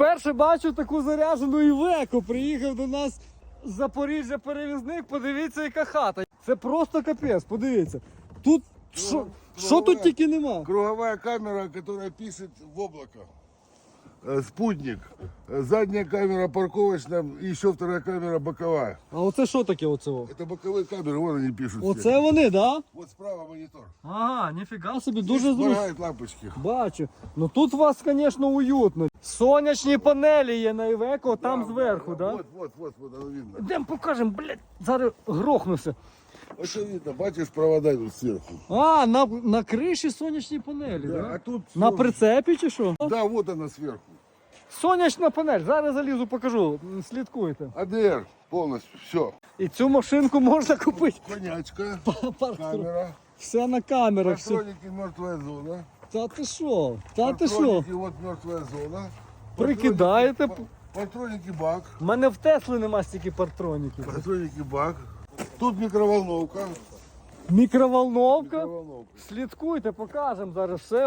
Вперше бачу таку заряджену Івеку. Приїхав до нас з Запоріжжя перевізник. Подивіться, яка хата. Це просто капець, подивіться. Тут що, що тут тільки нема. Круговая камера, которая пісить в облако. Э, Спутник. Э, Задняя камера парковочная, и еще вторая камера боковая. А оце що таке оце? о? Это боковые камеры, вон они пишут. все. Оце вони, да? Вот справа монитор. Ага, ніфіга собі, дуже Здесь зручно. моргают лампочки. Бачу. Ну тут у вас, звісно, уютно. Сонячні панелі є на Івеко, там зверху, да? Вот, вот, вот, вот, оно видно. Йдемо покажемо, блядь, зараз грохнуся. Видно, бачишь, провода идут сверху. А, на, на криші сонячні панелі, Да, а тут... На солнце. прицепі чи що? Да, вот она сверху. Сонячна панель, зараз залізу, покажу. Слідкуйте. АДР полностью, все. І цю машинку можна купити. Конячка, камера, Все на камерах. Все. патроники, мертвая зона. Та ти що? Та ти що? Патроники, вот мертвая зона. Прикидаєте? Патроники, патроники бак. У мене в Тесли нема стільки партроніків. Патроники бак. Тут микроволновка. Мікроволновка. Микроволновка. Слідкуйте, покажемо зараз все.